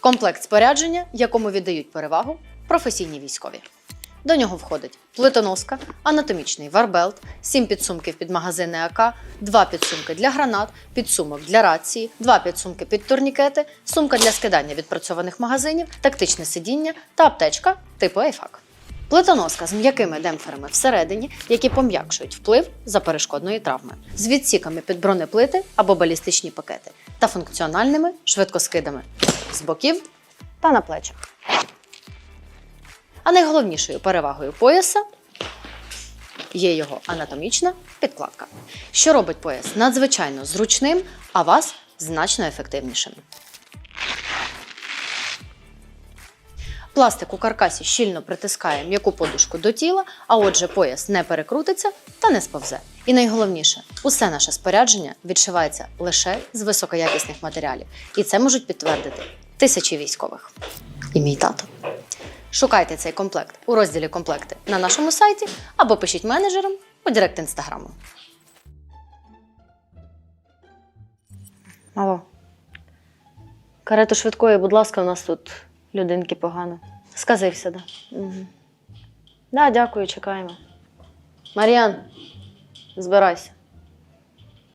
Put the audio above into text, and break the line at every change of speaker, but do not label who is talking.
Комплект спорядження, якому віддають перевагу професійні військові. До нього входить плитоноска, анатомічний варбелт, 7 підсумків під магазини АК, 2 підсумки для гранат, підсумок для рації, 2 підсумки під турнікети, сумка для скидання відпрацьованих магазинів, тактичне сидіння та аптечка типу Айфак. Плитоноска з м'якими демпферами всередині, які пом'якшують вплив заперешкодної травми, з відсіками під бронеплити або балістичні пакети та функціональними швидкоскидами з боків та на плечах. А найголовнішою перевагою пояса є його анатомічна підкладка, що робить пояс надзвичайно зручним, а вас значно ефективнішим. Пластик у каркасі щільно притискає м'яку подушку до тіла, а отже, пояс не перекрутиться та не сповзе. І найголовніше, усе наше спорядження відшивається лише з високоякісних матеріалів, і це можуть підтвердити тисячі військових. І мій тато. Шукайте цей комплект у розділі комплекти на нашому сайті або пишіть менеджерам у директ інстаграму. Алло. Карету швидкої, будь ласка, у нас тут людинки погано. Сказився, да. Угу. Да, дякую, чекаємо. Мар'ян, збирайся.